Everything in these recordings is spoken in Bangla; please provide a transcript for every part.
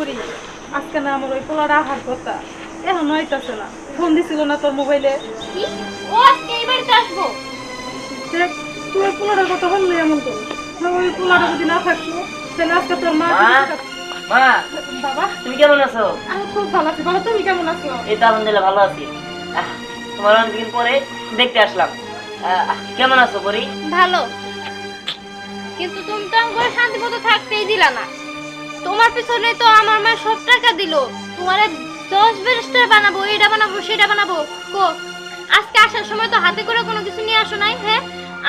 করি। আজকে না আমার ওই পোলার আহার কথা। এখন হইতাছে না ফোন দিছিল না তোর মোবাইলে? কি? ও আজকে এই বাড়িতে আসব? দেখ তুই ওই পোলারের কথা বললি এমন করে ওই পোলাটা যদি না থাকতো তাহলে আজকে তোর মা মা? মা বাবা? তুমি কেমন আছো? আমি খুব ভালো আছি। বাবা তুমি কেমন আছো? এই তো আলহামদুলিল্লাহ ভালো আছি। আহ, তোমার অনেকদিন পরে দেখতে আসলাম। আহ, কেমন আছো পরি? ভালো। কিন্তু তুমি তো শান্তি মতো থাকতেই দিলা না। তোমার পিছনে তো আমার মা সব টাকা দিল। তোমারে দশ ব্যারিস্টার বানাবো এটা বানাবো সেটা বানাবো। কো আজকে আসার সময় তো হাতে করে কোনো কিছু নিয়ে আসো নাই হ্যাঁ?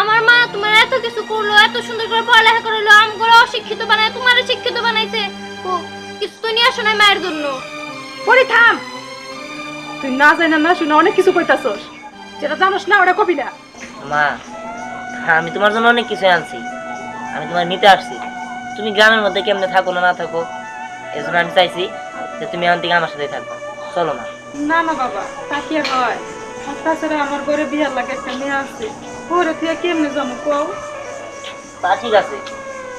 আমার মা তোমার এত কিছু করল এত সুন্দর করে পড়ালেখা করল আমগুলো অশিক্ষিত বানায় তোমারে শিক্ষিত বানাইছে। কো কিছু তো নিয়ে আসো নাই মায়ের জন্য। পরি থাম! তুই না জানি না শুনে অনেক কিছু কইতাছস। যেটা জানোস না ওটা কবি না। মা আমি তোমার জন্য অনেক কিছু আনছি। আমি তোমার নিতে আসছি। তুমি গ্রামের মধ্যে কেমনে থাকো না না থাকো এই জন্য আমি চাইছি যে তুমি এখন থেকে আমার সাথে থাকব চলো মা। না না বাবা তা কি হয়? তাছাড়া আমার ঘরে বিয়ার লাগে একটা মেয়ে আছে ঘরে থেকে কেমনে যাব কও? তা ঠিক আছে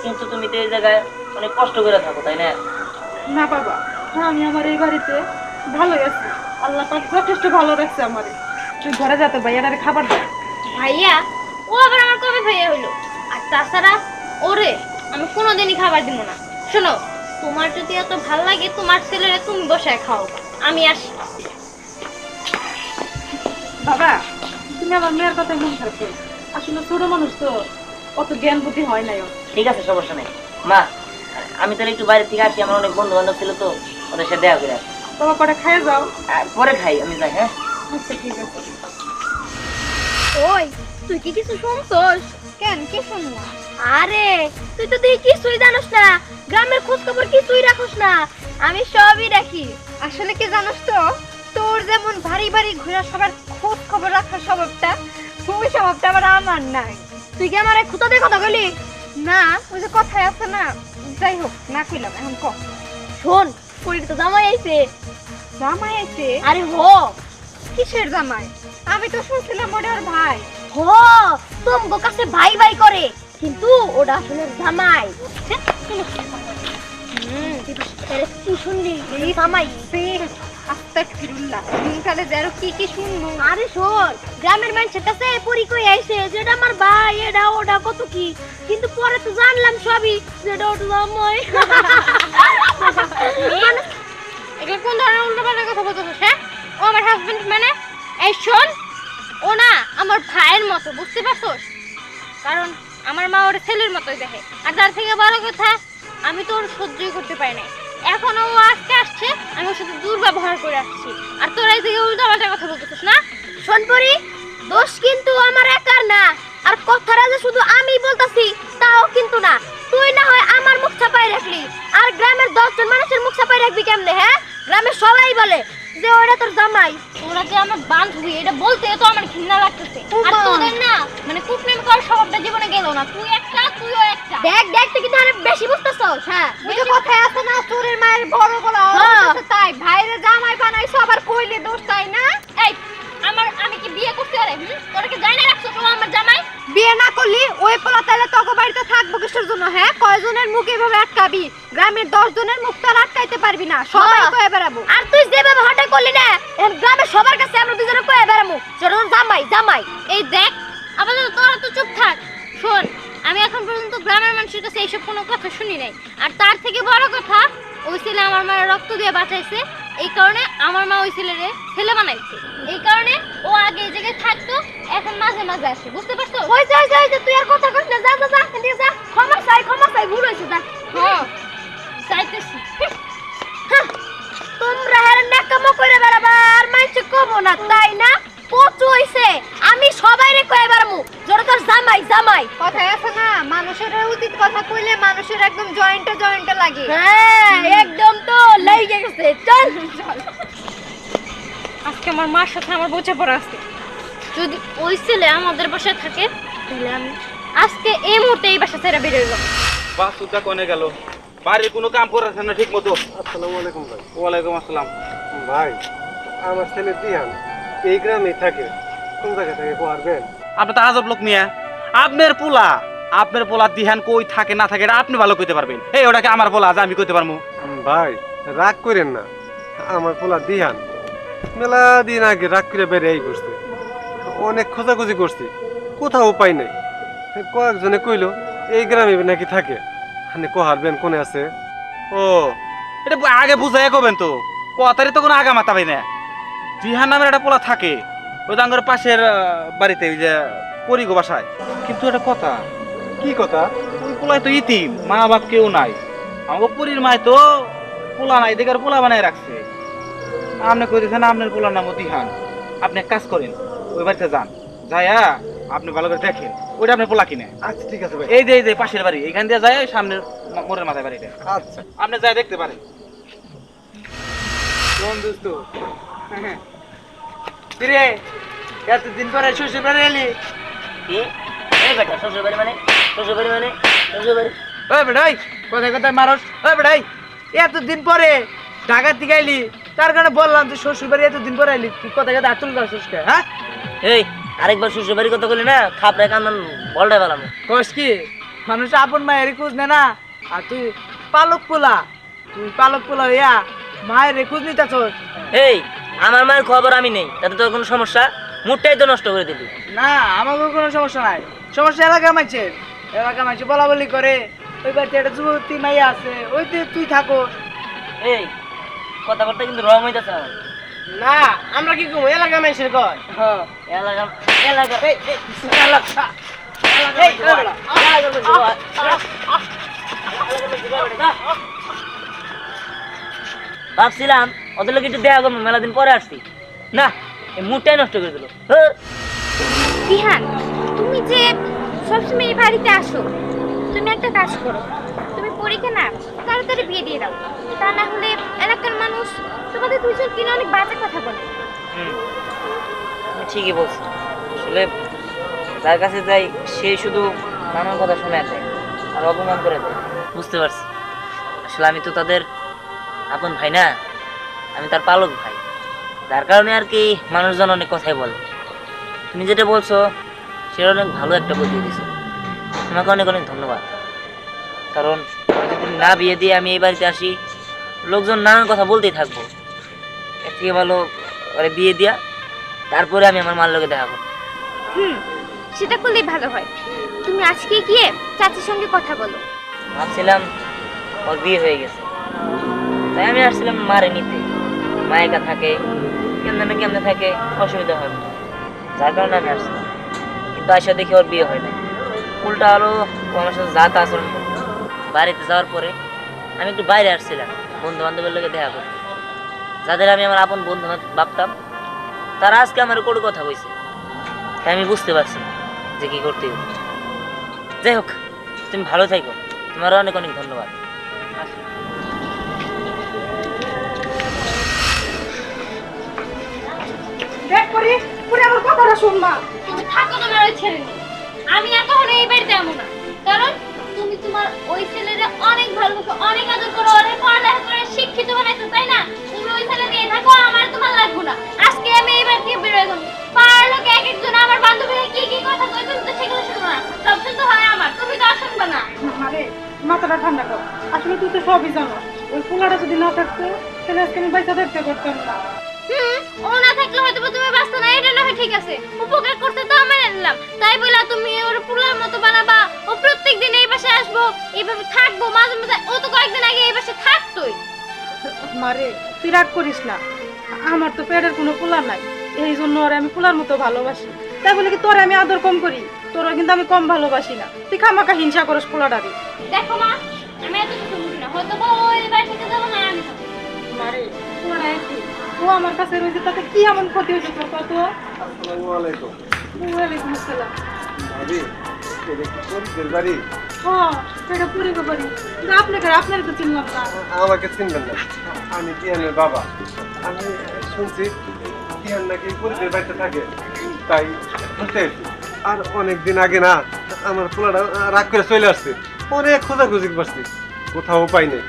কিন্তু তুমি তো এই জায়গায় অনেক কষ্ট করে থাকো তাই না? না বাবা আমি আমার এই বাড়িতে আছি। আল্লাহ পাক যথেষ্ট ভালো রাখছে আমারে। তুই ঘরে ভাইয়াটারে খাবার দে। ভাইয়া ও আবার আমার কবে ভাইয়া হইল? আর তাছাড়া ওরে আমি কোনোদিনই খাবার দিব না। শোনো তোমার যদি এত ভালো লাগে তোমার ছেলেরে তুমি বসায় খাও। আমি আসি। বাবা তুমি আমার মেয়ের কথা মন খারাপ করো আসলে ছোট মানুষ তো অত জ্ঞান বুদ্ধি হয় নাই ঠিক আছে সমস্যা নেই। মা আমি তাহলে একটু বাইরে থেকে আসি আমার অনেক বন্ধু বান্ধব ছিল তো ওদের সাথে দেখা করে আসি। বাবা কটা খাইয়ে যাও। আর পরে খাই আমি যাই হ্যাঁ? আচ্ছা ঠিক আছে। ওই তুই কি কিছু শুনছস? কেন কি শুনলা আরে তুই তো তুই কিছুই জানোস না। গ্রামের খোঁজ খবর কি কিছুই রাখোস না। আমি সবই রাখি আসলে কি জানোস তো তোর যেমন ভারী ভারী ঘোরা সবার খোঁজ খবর রাখার স্বভাবটা ওই স্বভাবটা আবার আমার নাই। তুই কি আমার খুঁতো দিয়ে কথা বলি না ওই যে কথায় আছে না যাই হোক না কইলাম এখন ক। শোন পরির তো জামাই আইছে। জামাই আছে আরে হো। কিসের জামাই? আমি তো শুনছিলাম ওটা ওর ভাই। হো তোমগো কাছে ভাই ভাই করে। কিন্তু ওটা আসলে জামাই। হুম, কি কি শুনব? আরে শোন গ্রামের মানুষের কাছে পরি কই আইছে যেটা আমার ভাই এটা ওটা কত কি? কিন্তু পরে তো জানলাম সবই যেটা ওটা জামাই। মানে এগুলো কোন ধরনের উল্টোপাল্টা কথা বলতেছিস হ্যাঁ? ও আমার হাজবেন্ড মানে এই শোন ও না আমার ভাইয়ের মতো বুঝতে পারছস? কারণ আমার মা ওর ছেলের মতোই দেখে। আর তার থেকে বড় কথা, আমি তো ওর সহ্যই করতে পারি না এখন ও আজকে আসছে, আমি ওর সাথে দুর্ব্যবহার করে আসছি। আর তোর এই থেকে উল্টো পাল্টা কথা বলতেছিস না? শোনপরি দোষ কিন্তু আমার একার না। আর কথাটা যে শুধু আমি বলতাছি, তাও কিন্তু না। তুই না হয় আমার মুখ ছাপাই রাখলি। আর গ্রামের দশজন মানুষের মুখ ছাপাই রাখবি কেমনে হ্যাঁ? গ্রামের সবাই বলে যে ওরা তোর জামাই। তোরা যে আমার বান্ধবী এটা বলতে তো আমার ঘৃণা লাগতেছে। আর তোদের না মানে কুটনেম করার স্বভাবটা জীবনে গেল না। তুই একটা তুইও একটা। দেখ দেখ তুই কিন্তু অনেক বেশি বুঝতেছস হ্যাঁ? ওই যে কথায় আছে না চোরের মায়ের বড় গলা তাই ভাইরে জামাই বানাইছো আবার কইলে দোষ তাই না? এই আমার আমি কি বিয়ে করতে পারে? হুম? তোরা কি জানা রাখছো? তো আমার জামাই? বিয়ে না করলি ওই পোলা তাহলে তোকে বাড়িতে থাকব কিসের জন্য হ্যাঁ? কয়জনের মুখ এভাবে আটকাবি? গ্রামের দশ জনের মুখ তো আটকাইতে পারবি না সবাই। কয়ে বেড়াবো। আর তুই যেভাবে হঠাৎ করলি না গ্রামের সবার কাছে আমরা দুজনে কয়ে সেটা তোর জামাই জামাই। এই দেখ আপাতত তোরা তো চুপ থাক। শোন আমি এখন পর্যন্ত গ্রামের মানুষের কাছে এইসব কোনো কথা শুনি নাই। আর তার থেকে বড় কথা ওই ছেলে আমার মায়ের রক্ত দিয়ে বাঁচাইছে এই কারণে আমার মা ওই ছেলেরে ছেলে বানাইছে। এই কারণে ও আগে এই জায়গায় থাকতো এখন মাঝে মাঝে আসে। বুঝতে পারছ? ওই যাই যাই তুই আর কথা কইস না। যা যা যা এদিকে যা। ক্ষমা চাই ক্ষমা চাই ভুল হয়েছে যা। হ্যাঁ চাইতেছি। তোমরা হারে নাকামো করে বেড়াবা আর মাইছে কবো না তাই না? পচু হইছে। কয়ে বেড়ামু? জোরে তোর জামাই জামাই। কথায় আছে না? মানুষের উচিত কথা কইলে মানুষের একদম জয়েন্টে জয়েন্টে লাগে। হ্যাঁ একদম তো লেগে গেছে। চল। আজকে আমার মার সাথে আমার বোঝা পড়া আছে। যদি ওই ছেলে আমাদের বাসায় থাকে তাহলে আমি আজকে এই মুহূর্তে এই বাসা ছেড়ে বেরিয়ে যাব বাসুটা কোনে গেল? বাড়ির কোনো কাম করেছে না ঠিক মতো আসসালামু আলাইকুম ভাই। ওয়ালাইকুম আসসালাম। ভাই আমার ছেলে দিহান এই গ্রামে থাকে। কোন জায়গা থেকে পারবেন? আপনি তো আজব লোক মিয়া। আপনার পোলা আপনার পোলা দিহান কই থাকে না থাকে আপনি ভালো কইতে পারবেন। এই ওটাকে আমার পোলা যে আমি কইতে পারব ভাই রাগ করেন না। আমার পোলা দিহান। মেলা দিন আগে রাগ করে বেরিয়েই করছে অনেক খোঁজাখুঁজি করছি। কোথাও উপায় নেই। কয়েকজনে কইলো এই গ্রামে নাকি থাকে। মানে কোহারবেন কোনে আছে? ও এটা আগে বুঝাই কবেন তো? কথারই তো কোনো আগা মাথা পাই না। দিহান নামের একটা পোলা থাকে। ওই তো আঙ্গর পাশের বাড়িতে ওই যে পরিগো বাসায়। কিন্তু একটা কথা? কি কথা? ওই পোলায় তো ইতিম মা বাপ কেউ নাই। আমাকে পুরীর মায় তো পোলা নাই দেখে আর পোলা বানায় রাখছে। আপনি কইতেছেন আপনার পোলার নাম দিহান আপনি এক কাজ করেন ওই বাড়িতে যান। যাইয়া আপনি ভালো করে দেখেন ওইটা আপনার পোলা কিনে। আচ্ছা ঠিক আছে ভাই। এই যে এই যে পাশের বাড়ি এখান দিয়ে যায় সামনের মোড়ের মাথায় বাড়িটা। আচ্ছা। আপনি যাই দেখতে পারেন। কোন দোস্ত? কিরে এতদিন পরে শ্বশুর বাড়ি এলি? কি? এই বেটা শ্বশুর বাড়ি মানে? শ্বশুর বাড়ি মানে শ্বশুর বাড়ি ওই বেটাই কোথায় কোথায় মারস। ওই বেটাই এতদিন পরে ঢাকা থেকে আইলি তার কারণে বললাম তুই শ্বশুর বাড়ি এতদিন পরে আইলি তুই কোথায় কোথায় আতুল করছিস কে, হ্যাঁ? এই আরেকবার শ্বশুর বাড়ির কথা বলি না খাপড়ে কান্দান বলটা পেলাম। কস কি মানুষ আপন মায়ের খোঁজ নে না আর তুই পালক পোলা তুই পালক পোলা মায়ের খোঁজ এই আমার মায়ের খবর আমি নেই তাতে তোর কোনো সমস্যা মুডটাই তো নষ্ট করে দিলি না আমাকে কোনো সমস্যা নাই সমস্যা এলাকা মাইছে এলাকা মাইছে বলা বলি করে ওই বাড়িতে একটা যুবতী মাইয়া আছে ওইতে তুই থাকো এই কথাবার্তা কিন্তু রং হইতেছে আমার না আমরা কি করব এলাকা কয় হ্যাঁ এলাকা এলাকা। ভাবছিলাম ওদের লোক একটু দেখা করব মেলা দিন পরে আসছি। না এই মুডটাই নষ্ট করে দিল। হ্যাঁ। বিহান তুমি যে সবসময় এই বাড়িতে আসো তুমি একটা কাজ করো। তুমি পরীক্ষা না তাড়াতাড়ি বিয়ে দিয়ে দাও। তা না হলে এলাকার মানুষ তোমাদের দুজন কিনে অনেক বাজে কথা বলে। ঠিকই বলছো। আসলে যার কাছে যাই সে শুধু নানান কথা শুনে দেয় আর অপমান করে দেয়। বুঝতে পারছি। আসলে আমি তো তাদের আপন ভাই না। আমি তার পালক ভাই। যার কারণে আর কি মানুষজন অনেক কথাই বলে। তুমি যেটা বলছো সেটা অনেক ভালো একটা বুঝিয়ে দিছো তোমাকে অনেক অনেক ধন্যবাদ। কারণ হয়তো তুমি না বিয়ে দিয়ে আমি এই বাড়িতে আসি লোকজন নানান কথা বলতেই থাকব। এর থেকে ভালো ওরে বিয়ে দিয়া তারপরে আমি আমার মার লোকে দেখা করব। হুম সেটা করলেই ভালো হয়। তুমি আজকে গিয়ে চাচির সঙ্গে কথা বলো। ভাবছিলাম ওর বিয়ে হয়ে গেছে। তাই আমি আসছিলাম মারে নিতে। মা একা থাকে, কেমনে না কেমনে থাকে, অসুবিধা হয়। যার কারণে আমি আসছিলাম কিন্তু আসা দেখি ওর বিয়ে হয় না উল্টা আরও ও আমার সাথে যাতা আচরণ করতো বাড়িতে যাওয়ার পরে আমি একটু বাইরে আসছিলাম বন্ধু বান্ধবের লোকে দেখা করতে। যাদের আমি আমার আপন বন্ধু ভাবতাম, তারা আজকে আমার কোনো কথা কইছে। তাই আমি বুঝতে পারছি যে কি করতে হবে। যাই হোক, তুমি ভালো থাকো তোমারও অনেক অনেক ধন্যবাদ। দেখ করি পুরো আমার কথাটা শুনবা। তুমি থাকো তোমার ওই ছেলে নিয়ে। আমি কখনো এই বাড়িতে যাব না। কারণ তুমি তোমার ওই ছেলেরে অনেক আদর করো অনেক পড়ালেখা করে শিক্ষিত বানাইছো তাই না? তুমি ওই ছেলে নিয়ে থাকো আমার তোমার লাগবো না। আজকে আমি এই বাড়ি থেকে বেরোয় এক একজন আমার বান্ধবীরা কি কি কথা কই তুমি তো সেগুলো শুনব না। সব তো হয় আমার তুমি তো শুনবে না। আরে মাথাটা ঠান্ডা কর। আসলে তুই তো সবই জানো। ওই পোলাটা যদি না থাকতো তাহলে আজকে আমি বাইসা থাকতে পারতাম না। হুম ও না হয়তো তুমি ব্যস্ত না এটা না ঠিক আছে। উপকার করতে তো আমি নিলাম তাই বলে তুমি ওর পুলার মতো বানাবা। ও প্রত্যেকদিন এই বাসায় আসব এইভাবে থাকব। মাঝে মাঝে ও তো কয়েকদিন আগে এই বাসায় থাকতোই। মারে তুই রাগ করিস না। আমার তো পেটের কোনো পোলা নাই। এই জন্য ওরে আমি পোলার মতো ভালোবাসি। তাই বলে কি তোরে আমি আদর কম করি? তোরা কিন্তু আমি কম ভালোবাসি না। তুই খামাকা হিংসা করিস পোলাটারে। দেখো মা আমি এত কিছু বুঝি না। হয়তো বা ও বাড়ি থেকে যাব না আমার কাছে রয়েছে তাতে কি এমন ক্ষতি হয়েছে তোর কত ওয়ালাইকুম আসসালাম। ভাবি বাড়ি? হ্যাঁ এটা পুরি বাড়ি। আপনাকে আপনার তো চিনলাম না। আমাকে চিনবেন না। আমি টিয়ানের বাবা। আমি শুনছি টিয়ান নাকি বাড়িতে থাকে। তাই আর অনেক দিন আগে না আমার পোলাটা রাগ করে চলে আসছে। অনেক খোঁজাখুঁজি করছি। কোথাও পাই নাই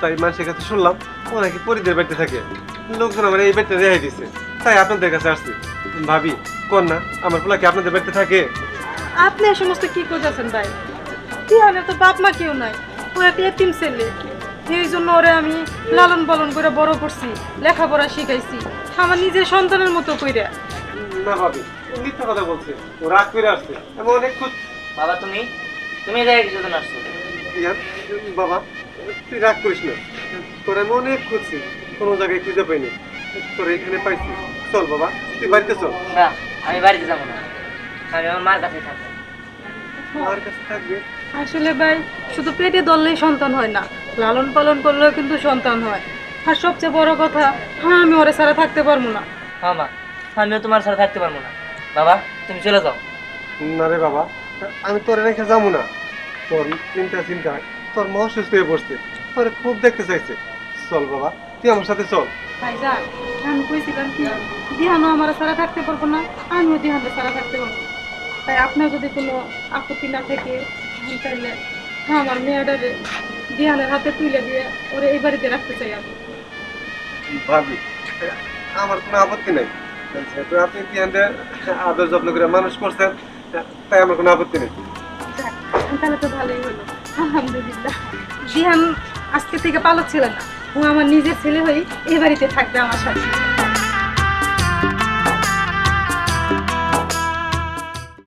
তাই মানুষের কাছে শুনলাম ও নাকি পরিদের বাড়িতে থাকে। লোকজন আমার এই বাড়িতে রেহাই দিচ্ছে তাই আপনাদের কাছে আসছি। ভাবি কোন না? আমার পোলা কি আপনাদের বাড়িতে থাকে? আপনি এই সমস্ত কি করতেছেন ভাই? টিহানের তো বাপ মা কেউ নাই। ও একটা এতিম ছেলে। এই জন্য ওরে আমি লালন পালন করে বড় করছি লেখাপড়া শিখাইছি। আমার নিজের সন্তানের মতো কইরা। না ভাবি মিথ্যা কথা বলছে। ও রাগ করে আসছে। আমি অনেক খুঁজ বাবা তুমি? তুমি এই জায়গায় কিছুদিন আসছো। বাবা তুই রাগ করিস না। তোর আমি অনেক খুঁজছি কোনো জায়গায় খুঁজে পাইনি। তোর এখানে পাইছি। চল বাবা তুই বাড়িতে চল। না আমি বাড়িতে যাব না। আমি আমার মার কাছে থাকব। আমার কাছে থাকবে? আসলে ভাই শুধু পেটে ধরলেই সন্তান হয় না। লালন পালন করলেও কিন্তু সন্তান হয়। আর সবচেয়ে বড় কথা হ্যাঁ আমি ওরে ছাড়া থাকতে পারব না। হ্যাঁ মা আমিও তোমার সাথে থাকতে পারব না। বাবা তুমি চলে যাও। না রে বাবা আমি তোর রেখে যাব না। তোর চিন্তা চিন্তা তোর মা অসুস্থ হয়ে পড়ছে। তোরে খুব দেখতে চাইছে। চল বাবা। তুই আমার সাথে চল। ভাইজান আমি কইছিলাম কি দিহানো আমার ছাড়া থাকতে পারব না আমিও দিহানো ছাড়া থাকতে পারব তাই আপনার যদি কোনো আপত্তি না থাকে তাহলে হ্যাঁ আমার মেয়েটারে দিহানের হাতে তুলে দিয়ে ওরে এই বাড়িতে রাখতে চাই আমি। ভাবি আমার কোনো আপত্তি নাই। যেহেতু আপনি তিয়ানদের আদর যত্ন করে মানুষ করছেন তাই আমার কোনো আপত্তি নেই। তাহলে তো ভালোই হলো। আলহামদুলিল্লাহ। দিহান আজকে থেকে পালক ছিল না। ও আমার নিজের ছেলে হয়ে এ বাড়িতে থাকবে আমার সাথে।